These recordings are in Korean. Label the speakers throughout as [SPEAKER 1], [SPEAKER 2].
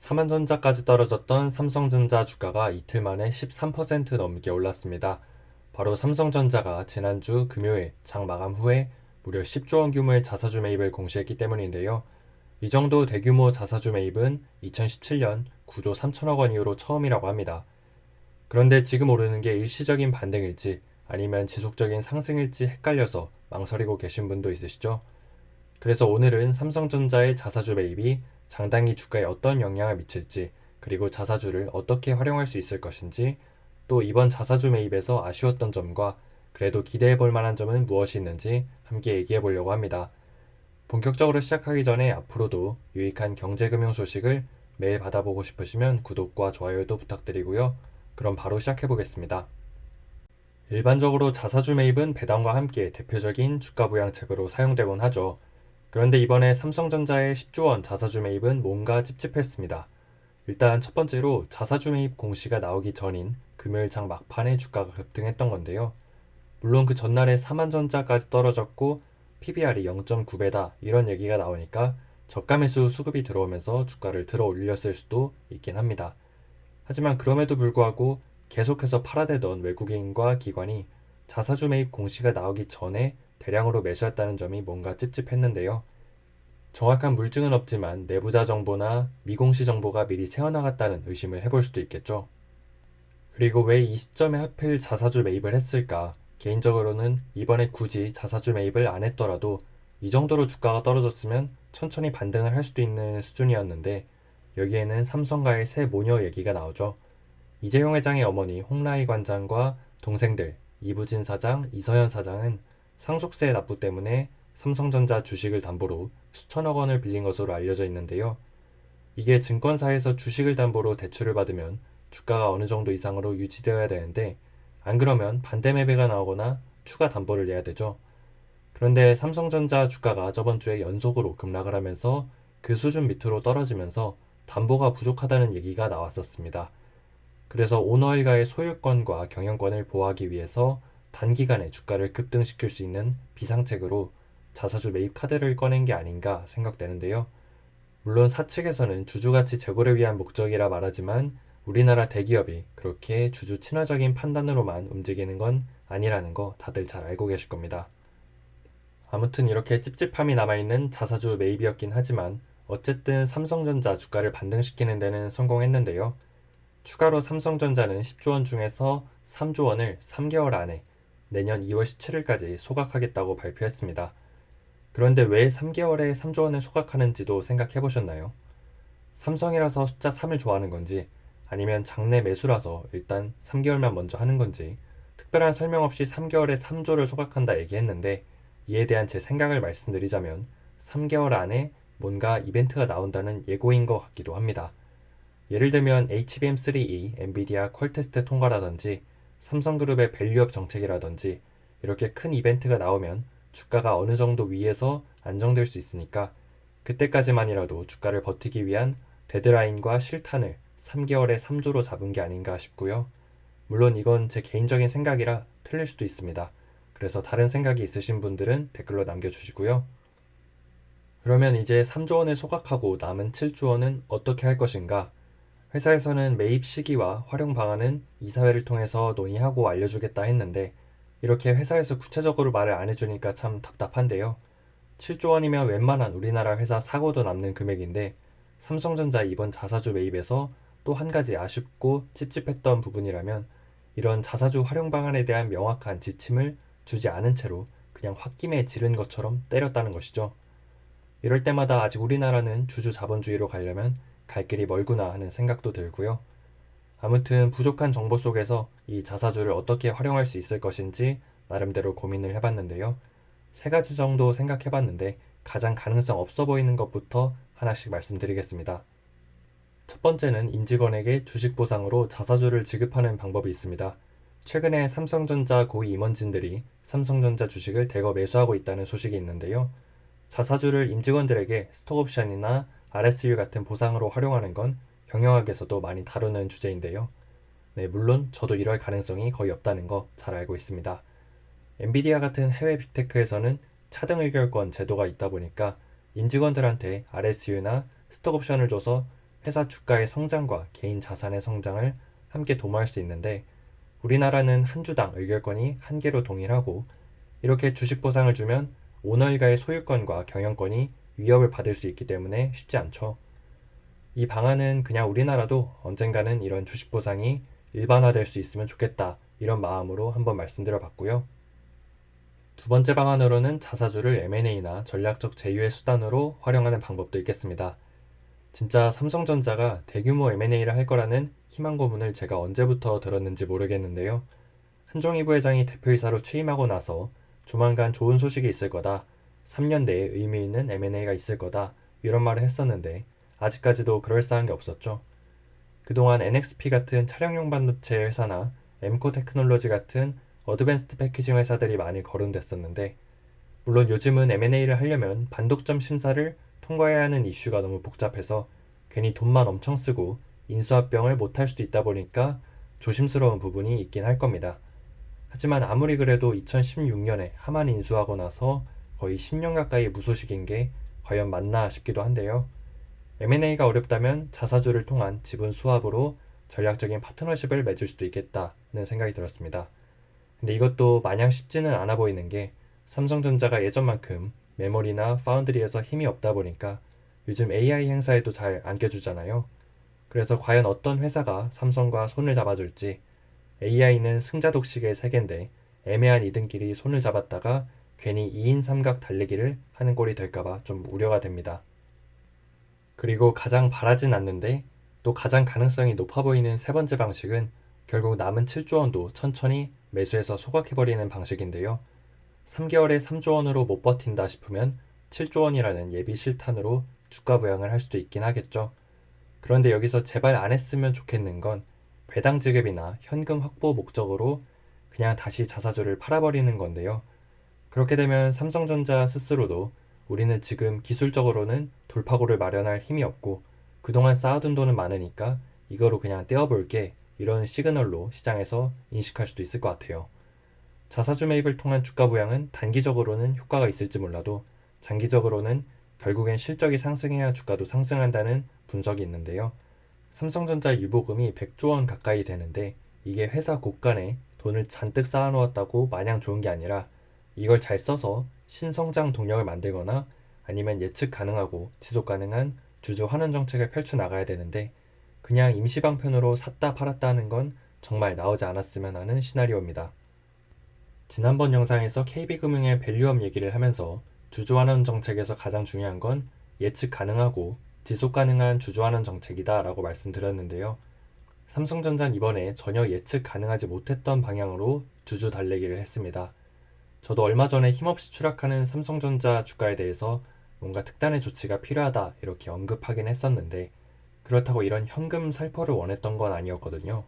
[SPEAKER 1] 삼한전자까지 떨어졌던 삼성전자 주가가 이틀 만에 13% 넘게 올랐습니다. 바로 삼성전자가 지난주 금요일 장 마감 후에 무려 10조 원 규모의 자사주 매입을 공시했기 때문인데요. 이 정도 대규모 자사주 매입은 2017년 9조 3천억 원 이후로 처음이라고 합니다. 그런데 지금 오르는 게 일시적인 반등일지 아니면 지속적인 상승일지 헷갈려서 망설이고 계신 분도 있으시죠? 그래서 오늘은 삼성전자의 자사주 매입이 장단기 주가에 어떤 영향을 미칠지, 그리고 자사주를 어떻게 활용할 수 있을 것인지, 또 이번 자사주 매입에서 아쉬웠던 점과 그래도 기대해 볼 만한 점은 무엇이 있는지 함께 얘기해 보려고 합니다. 본격적으로 시작하기 전에 앞으로도 유익한 경제금융 소식을 매일 받아보고 싶으시면 구독과 좋아요도 부탁드리고요. 그럼 바로 시작해 보겠습니다. 일반적으로 자사주 매입은 배당과 함께 대표적인 주가 부양책으로 사용되곤 하죠. 그런데 이번에 삼성전자의 10조 원 자사주 매입은 뭔가 찝찝했습니다. 일단 첫 번째로 자사주 매입 공시가 나오기 전인 금요일 장 막판에 주가가 급등했던 건데요. 물론 그 전날에 삼한전자까지 떨어졌고 PBR이 0.9배다 이런 얘기가 나오니까 저가 매수 수급이 들어오면서 주가를 들어 올렸을 수도 있긴 합니다. 하지만 그럼에도 불구하고 계속해서 팔아대던 외국인과 기관이 자사주 매입 공시가 나오기 전에 대량으로 매수했다는 점이 뭔가 찝찝했는데요. 정확한 물증은 없지만 내부자 정보나 미공시 정보가 미리 새어나갔다는 의심을 해볼 수도 있겠죠. 그리고 왜 이 시점에 하필 자사주 매입을 했을까? 개인적으로는 이번에 굳이 자사주 매입을 안 했더라도 이 정도로 주가가 떨어졌으면 천천히 반등을 할 수도 있는 수준이었는데 여기에는 삼성과의 새 모녀 얘기가 나오죠. 이재용 회장의 어머니 홍라희 관장과 동생들 이부진 사장, 이서현 사장은 상속세 납부 때문에 삼성전자 주식을 담보로 수천억 원을 빌린 것으로 알려져 있는데요. 이게 증권사에서 주식을 담보로 대출을 받으면 주가가 어느 정도 이상으로 유지되어야 되는데 안 그러면 반대 매매가 나오거나 추가 담보를 내야 되죠. 그런데 삼성전자 주가가 저번 주에 연속으로 급락을 하면서 그 수준 밑으로 떨어지면서 담보가 부족하다는 얘기가 나왔었습니다. 그래서 오너 일가의 소유권과 경영권을 보호하기 위해서 단기간에 주가를 급등시킬 수 있는 비상책으로 자사주 매입 카드를 꺼낸 게 아닌가 생각되는데요. 물론 사측에서는 주주가치 제고를 위한 목적이라 말하지만 우리나라 대기업이 그렇게 주주 친화적인 판단으로만 움직이는 건 아니라는 거 다들 잘 알고 계실 겁니다. 아무튼 이렇게 찝찝함이 남아있는 자사주 매입이었긴 하지만 어쨌든 삼성전자 주가를 반등시키는 데는 성공했는데요. 추가로 삼성전자는 10조 원 중에서 3조 원을 3개월 안에 내년 2월 17일까지 소각하겠다고 발표했습니다. 그런데 왜 3개월에 3조 원을 소각하는지도 생각해 보셨나요? 삼성이라서 숫자 3을 좋아하는 건지 아니면 장내 매수라서 일단 3개월만 먼저 하는 건지 특별한 설명 없이 3개월에 3조를 소각한다 얘기했는데 이에 대한 제 생각을 말씀드리자면 3개월 안에 뭔가 이벤트가 나온다는 예고인 것 같기도 합니다. 예를 들면 HBM3E, 엔비디아 퀄테스트 통과라든지 삼성그룹의 밸류업 정책이라든지 이렇게 큰 이벤트가 나오면 주가가 어느 정도 위에서 안정될 수 있으니까 그때까지만이라도 주가를 버티기 위한 데드라인과 실탄을 3개월에 3조로 잡은 게 아닌가 싶고요. 물론 이건 제 개인적인 생각이라 틀릴 수도 있습니다. 그래서 다른 생각이 있으신 분들은 댓글로 남겨주시고요. 그러면 이제 3조 원을 소각하고 남은 7조 원은 어떻게 할 것인가? 회사에서는 매입 시기와 활용 방안은 이사회를 통해서 논의하고 알려주겠다 했는데 이렇게 회사에서 구체적으로 말을 안 해주니까 참 답답한데요. 7조 원이면 웬만한 우리나라 회사 사고도 남는 금액인데 삼성전자 이번 자사주 매입에서 또 한 가지 아쉽고 찝찝했던 부분이라면 이런 자사주 활용 방안에 대한 명확한 지침을 주지 않은 채로 그냥 홧김에 지른 것처럼 때렸다는 것이죠. 이럴 때마다 아직 우리나라는 주주 자본주의로 가려면 갈 길이 멀구나 하는 생각도 들고요. 아무튼 부족한 정보 속에서 이 자사주를 어떻게 활용할 수 있을 것인지 나름대로 고민을 해봤는데요. 세 가지 정도 생각해봤는데 가장 가능성 없어 보이는 것부터 하나씩 말씀드리겠습니다. 첫 번째는 임직원에게 주식 보상으로 자사주를 지급하는 방법이 있습니다. 최근에 삼성전자 고위 임원진들이 삼성전자 주식을 대거 매수하고 있다는 소식이 있는데요. 자사주를 임직원들에게 스톡옵션이나 RSU 같은 보상으로 활용하는 건 경영학에서도 많이 다루는 주제인데요. 네, 물론 저도 이럴 가능성이 거의 없다는 거 잘 알고 있습니다. 엔비디아 같은 해외 빅테크에서는 차등 의결권 제도가 있다 보니까 임직원들한테 RSU나 스톡옵션을 줘서 회사 주가의 성장과 개인 자산의 성장을 함께 도모할 수 있는데 우리나라는 한 주당 의결권이 한 개로 동일하고 이렇게 주식 보상을 주면 오너 일가의 소유권과 경영권이 위협을 받을 수 있기 때문에 쉽지 않죠. 이 방안은 그냥 우리나라도 언젠가는 이런 주식 보상이 일반화될 수 있으면 좋겠다 이런 마음으로 한번 말씀드려 봤고요. 두 번째 방안으로는 자사주를 M&A나 전략적 제휴의 수단으로 활용하는 방법도 있겠습니다. 진짜 삼성전자가 대규모 M&A를 할 거라는 희망 고문을 제가 언제부터 들었는지 모르겠는데요. 한종희 부회장이 대표이사로 취임하고 나서 조만간 좋은 소식이 있을 거다. 3년 내에 의미 있는 M&A가 있을 거다. 이런 말을 했었는데 아직까지도 그럴싸한 게 없었죠. 그동안 NXP 같은 차량용 반도체 회사나 엠코 테크놀로지 같은 어드밴스드 패키징 회사들이 많이 거론됐었는데 물론 요즘은 M&A를 하려면 반독점 심사를 통과해야 하는 이슈가 너무 복잡해서 괜히 돈만 엄청 쓰고 인수합병을 못할 수도 있다 보니까 조심스러운 부분이 있긴 할 겁니다. 하지만 아무리 그래도 2016년에 하만 인수하고 나서 거의 10년 가까이 무소식인 게 과연 맞나 싶기도 한데요. M&A가 어렵다면 자사주를 통한 지분 수합으로 전략적인 파트너십을 맺을 수도 있겠다는 생각이 들었습니다. 근데 이것도 마냥 쉽지는 않아 보이는 게 삼성전자가 예전만큼 메모리나 파운드리에서 힘이 없다 보니까 요즘 AI 행사에도 잘 안겨주잖아요. 그래서 과연 어떤 회사가 삼성과 손을 잡아줄지 AI는 승자 독식의 세계인데 애매한 이등끼리 손을 잡았다가 괜히 2인 삼각 달리기를 하는 꼴이 될까봐 좀 우려가 됩니다. 그리고 가장 바라진 않는데 또 가장 가능성이 높아 보이는 세 번째 방식은 결국 남은 7조 원도 천천히 매수해서 소각해버리는 방식인데요. 3개월에 3조 원으로 못 버틴다 싶으면 7조 원이라는 예비 실탄으로 주가 부양을 할 수도 있긴 하겠죠. 그런데 여기서 제발 안 했으면 좋겠는 건 배당 지급이나 현금 확보 목적으로 그냥 다시 자사주를 팔아버리는 건데요. 그렇게 되면 삼성전자 스스로도 우리는 지금 기술적으로는 돌파구를 마련할 힘이 없고 그동안 쌓아둔 돈은 많으니까 이거로 그냥 떼어볼게 이런 시그널로 시장에서 인식할 수도 있을 것 같아요. 자사주 매입을 통한 주가 부양은 단기적으로는 효과가 있을지 몰라도 장기적으로는 결국엔 실적이 상승해야 주가도 상승한다는 분석이 있는데요. 삼성전자 유보금이 100조 원 가까이 되는데 이게 회사 곳간에 돈을 잔뜩 쌓아놓았다고 마냥 좋은 게 아니라 이걸 잘 써서 신성장 동력을 만들거나 아니면 예측 가능하고 지속 가능한 주주 환원 정책을 펼쳐 나가야 되는데 그냥 임시 방편으로 샀다 팔았다 하는 건 정말 나오지 않았으면 하는 시나리오입니다. 지난번 영상에서 KB금융의 밸류업 얘기를 하면서 주주 환원 정책에서 가장 중요한 건 예측 가능하고 지속 가능한 주주 환원 정책이다 라고 말씀드렸는데요. 삼성전자는 이번에 전혀 예측 가능하지 못했던 방향으로 주주 달래기를 했습니다. 저도 얼마 전에 힘없이 추락하는 삼성전자 주가에 대해서 뭔가 특단의 조치가 필요하다 이렇게 언급하긴 했었는데 그렇다고 이런 현금 살포를 원했던 건 아니었거든요.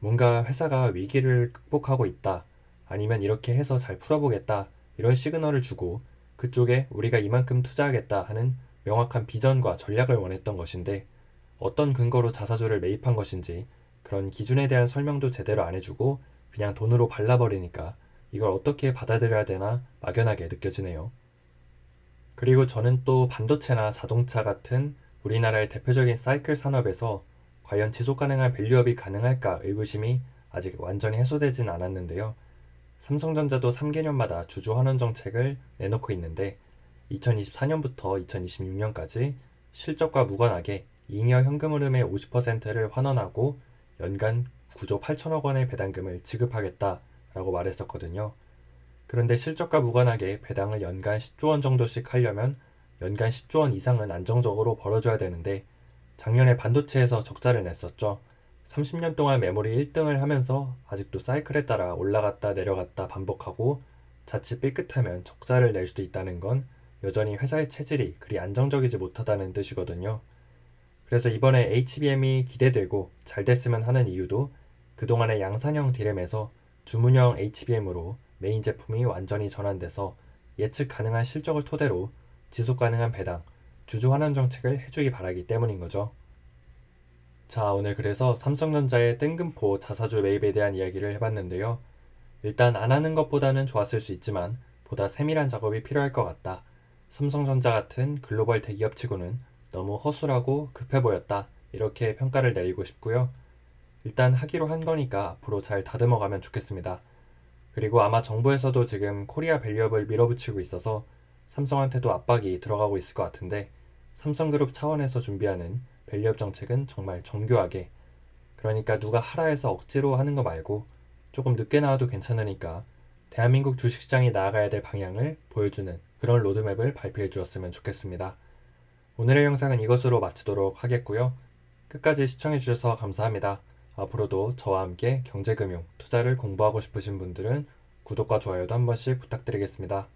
[SPEAKER 1] 뭔가 회사가 위기를 극복하고 있다 아니면 이렇게 해서 잘 풀어보겠다 이런 시그널을 주고 그쪽에 우리가 이만큼 투자하겠다 하는 명확한 비전과 전략을 원했던 것인데 어떤 근거로 자사주를 매입한 것인지 그런 기준에 대한 설명도 제대로 안 해주고 그냥 돈으로 발라버리니까 이걸 어떻게 받아들여야 되나 막연하게 느껴지네요. 그리고 저는 또 반도체나 자동차 같은 우리나라의 대표적인 사이클 산업에서 과연 지속 가능한 밸류업이 가능할까 의구심이 아직 완전히 해소되진 않았는데요. 삼성전자도 3개년마다 주주 환원 정책을 내놓고 있는데 2024년부터 2026년까지 실적과 무관하게 잉여 현금 흐름의 50%를 환원하고 연간 9조 8천억 원의 배당금을 지급하겠다 라고 말했었거든요. 그런데 실적과 무관하게 배당을 연간 10조 원 정도씩 하려면 연간 10조 원 이상은 안정적으로 벌어줘야 되는데 작년에 반도체에서 적자를 냈었죠. 30년 동안 메모리 1등을 하면서 아직도 사이클에 따라 올라갔다 내려갔다 반복하고 자칫 삐끗하면 적자를 낼 수도 있다는 건 여전히 회사의 체질이 그리 안정적이지 못하다는 뜻이거든요. 그래서 이번에 HBM이 기대되고 잘 됐으면 하는 이유도 그동안의 양산형 디램에서 주문형 HBM으로 메인 제품이 완전히 전환돼서 예측 가능한 실적을 토대로 지속 가능한 배당, 주주 환원 정책을 해주기 바라기 때문인 거죠. 자, 오늘 그래서 삼성전자의 땡금포 자사주 매입에 대한 이야기를 해봤는데요. 일단 안 하는 것보다는 좋았을 수 있지만 보다 세밀한 작업이 필요할 것 같다. 삼성전자 같은 글로벌 대기업 치고는 너무 허술하고 급해 보였다. 이렇게 평가를 내리고 싶고요. 일단 하기로 한 거니까 앞으로 잘 다듬어 가면 좋겠습니다. 그리고 아마 정부에서도 지금 코리아 밸류업을 밀어붙이고 있어서 삼성한테도 압박이 들어가고 있을 것 같은데 삼성그룹 차원에서 준비하는 밸류업 정책은 정말 정교하게 그러니까 누가 하라 해서 억지로 하는 거 말고 조금 늦게 나와도 괜찮으니까 대한민국 주식시장이 나아가야 될 방향을 보여주는 그런 로드맵을 발표해 주었으면 좋겠습니다. 오늘의 영상은 이것으로 마치도록 하겠고요. 끝까지 시청해 주셔서 감사합니다. 앞으로도 저와 함께 경제금융, 투자를 공부하고 싶으신 분들은 구독과 좋아요도 한 번씩 부탁드리겠습니다.